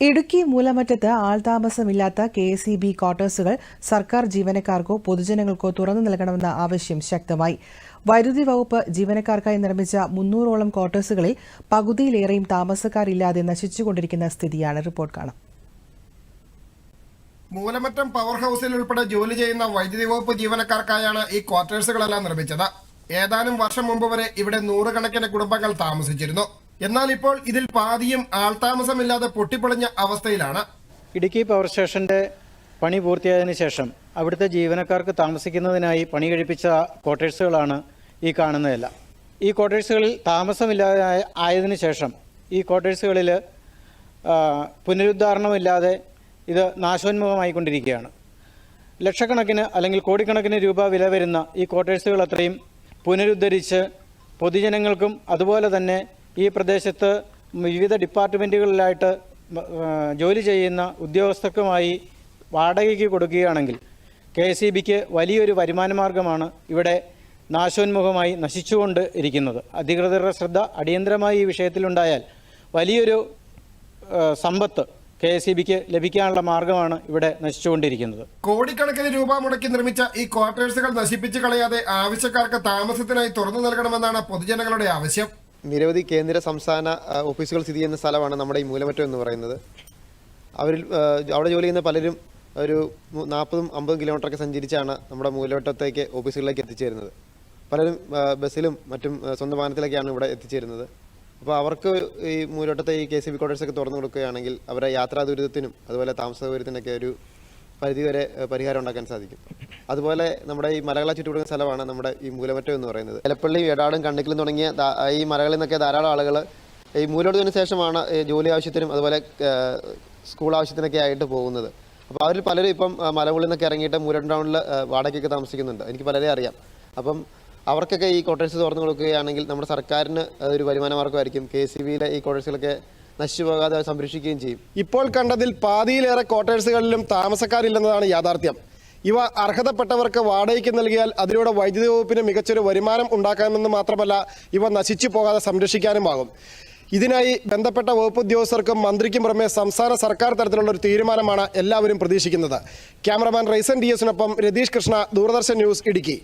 ഇടുക്കി മൂലമറ്റത്ത് ആൾതാമസമില്ലാത്ത K S E B ക്വാർട്ടേഴ്സുകൾ സർക്കാർ ജീവനക്കാർക്കോ പൊതുജനങ്ങൾക്കോ തുറന്നു നൽകണമെന്ന ആവശ്യം ശക്തമായി. വൈദ്യുതി വകുപ്പ് ജീവനക്കാർക്കായി നിർമ്മിച്ച മുന്നൂറോളം ക്വാർട്ടേഴ്സുകളിൽ പകുതിയിലേറെയും താമസക്കാരില്ലാതെ നശിച്ചുകൊണ്ടിരിക്കുന്ന സ്ഥിതിയാണ് റിപ്പോർട്ട് കാണാം. മൂലമറ്റം പവർ ഹൌസിൽ ഉൾപ്പെടെ ജോലി ചെയ്യുന്ന വൈദ്യുതി വകുപ്പ് ജീവനക്കാർക്കായാണ് ഈ ക്വാർട്ടേഴ്സുകളെല്ലാം നിർമ്മിച്ചത്. ഏതാനും വർഷം മുമ്പ് വരെ ഇവിടെ നൂറുകണക്കിന് കുടുംബങ്ങൾ താമസിച്ചിരുന്നു. എന്നാൽ ഇപ്പോൾ ഇതിൽ പാതിയും ആൾതാമസമില്ലാതെ പൊട്ടിപ്പൊളിഞ്ഞ അവസ്ഥയിലാണ്. ഇടുക്കി പവർ സ്റ്റേഷന്റെ പണി പൂർത്തിയായതിനു ശേഷം അവിടുത്തെ ജീവനക്കാർക്ക് താമസിക്കുന്നതിനായി പണി കഴിപ്പിച്ച ക്വാർട്ടേഴ്സുകളാണ് ഈ കാണുന്നതല്ല. ഈ ക്വാർട്ടേഴ്സുകളിൽ താമസമില്ലാതെ ആയതിനു ശേഷം ഈ ക്വാർട്ടേഴ്സുകളിൽ പുനരുദ്ധാരണമില്ലാതെ ഇത് നാശോന്മുഖമായിക്കൊണ്ടിരിക്കുകയാണ്. ലക്ഷക്കണക്കിന് അല്ലെങ്കിൽ കോടിക്കണക്കിന് രൂപ വില വരുന്ന ഈ ക്വാർട്ടേഴ്സുകൾ അത്രയും പുനരുദ്ധരിച്ച് പൊതുജനങ്ങൾക്കും അതുപോലെ തന്നെ ഈ പ്രദേശത്ത് വിവിധ ഡിപ്പാർട്ട്മെന്റുകളിലായിട്ട് ജോലി ചെയ്യുന്ന ഉദ്യോഗസ്ഥർക്കുമായി വാടകയ്ക്ക് കൊടുക്കുകയാണെങ്കിൽ കെ എസ് ഇ ബിക്ക് വലിയൊരു വരുമാനമാർഗമാണ് ഇവിടെ നാശോന്മുഖമായി നശിച്ചുകൊണ്ട് ഇരിക്കുന്നത്. അധികൃതരുടെ ശ്രദ്ധ അടിയന്തരമായി ഈ വിഷയത്തിലുണ്ടായാൽ വലിയൊരു സമ്പത്ത് കെ എസ് ഇ ബിക്ക് ലഭിക്കാനുള്ള മാർഗമാണ് ഇവിടെ നശിച്ചുകൊണ്ടിരിക്കുന്നത്. കോടിക്കണക്കിന് രൂപ മുടക്കി നിർമ്മിച്ച ഈ ക്വാർട്ടേഴ്സുകൾ നശിപ്പിച്ചു കളയാതെ ആവശ്യക്കാർക്ക് താമസത്തിനായി തുറന്നു നൽകണമെന്നാണ് പൊതുജനങ്ങളുടെ ആവശ്യം. നിരവധി കേന്ദ്ര സംസ്ഥാന ഓഫീസുകൾ സ്ഥിതി ചെയ്യുന്ന സ്ഥലമാണ് നമ്മുടെ ഈ മൂലമറ്റം എന്ന് പറയുന്നത്. അവരിൽ അവിടെ ജോലി ചെയ്യുന്ന പലരും ഒരു നാൽപ്പതും അമ്പതും കിലോമീറ്ററൊക്കെ സഞ്ചരിച്ചാണ് നമ്മുടെ മൂലവട്ടത്തേക്ക് ഓഫീസുകളിലേക്ക് എത്തിച്ചേരുന്നത്. പലരും ബസ്സിലും മറ്റും സ്വന്തം വാഹനത്തിലൊക്കെയാണ് ഇവിടെ എത്തിച്ചേരുന്നത്. അപ്പോൾ അവർക്ക് ഈ മൂലവട്ടത്തെ ഈ കെ സി ബി ക്വാർട്ടേഴ്സൊക്കെ തുറന്നു കൊടുക്കുകയാണെങ്കിൽ അവരുടെ യാത്രാ ദുരിതത്തിനും അതുപോലെ താമസ സൗകര്യത്തിനൊക്കെ ഒരു പരിധിവരെ പരിഹാരം ഉണ്ടാക്കാൻ സാധിക്കും. അതുപോലെ നമ്മുടെ ഈ മലകളെ ചുറ്റുപിടുന്ന സ്ഥലമാണ് നമ്മുടെ ഈ മൂലമറ്റം എന്ന് പറയുന്നത്. എലപ്പള്ളി വേടാടും കണ്ണിക്കലും തുടങ്ങിയ ഈ മലകളിൽ നിന്നൊക്കെ ധാരാളം ആളുകൾ ഈ മൂലോടത്തിന് ശേഷമാണ് ജോലി ആവശ്യത്തിനും അതുപോലെ സ്കൂൾ ആവശ്യത്തിനൊക്കെ ആയിട്ട് പോകുന്നത്. അപ്പോൾ അവരിൽ പലരും ഇപ്പം മലമുകളിൽ നിന്നൊക്കെ ഇറങ്ങിയിട്ട് മൂലം ടൗണിൽ വാടകയ്ക്കൊക്കെ താമസിക്കുന്നുണ്ട്. എനിക്ക് പലരെ അറിയാം. അപ്പം അവർക്കൊക്കെ ഈ കോട്ടേഴ്സ് തുറന്നു കൊടുക്കുകയാണെങ്കിൽ നമ്മുടെ സർക്കാരിന് ഒരു വരുമാന മാർഗമായിരിക്കും കെ സി ബിയിലെ ഈ കോട്ടേഴ്സുകളൊക്കെ നശിച്ചു പോകാതെ സംരക്ഷിക്കുകയും ചെയ്യും. ഇപ്പോൾ കണ്ടതിൽ പാതിയിലേറെ ക്വാർട്ടേഴ്സുകളിലും താമസക്കാരില്ലെന്നതാണ് യാഥാർത്ഥ്യം. ഇവ അർഹതപ്പെട്ടവർക്ക് വാടകയ്ക്ക് നൽകിയാൽ അതിലൂടെ വൈദ്യുതി വകുപ്പിന് മികച്ചൊരു വരുമാനം ഉണ്ടാക്കാമെന്ന് മാത്രമല്ല ഇവ നശിച്ചു പോകാതെ സംരക്ഷിക്കാനുമാകും ഇതിനായി ബന്ധപ്പെട്ട വകുപ്പ് ഉദ്യോഗസ്ഥർക്കും മന്ത്രിക്കും പുറമെ സംസ്ഥാന സർക്കാർ തലത്തിലുള്ള ഒരു തീരുമാനമാണ് എല്ലാവരും പ്രതീക്ഷിക്കുന്നത്. ക്യാമറമാൻ റൈസൻ ഡി എസിനൊപ്പം രതീഷ് കൃഷ്ണ ദൂരദർശൻ ന്യൂസ് ഇടുക്കി.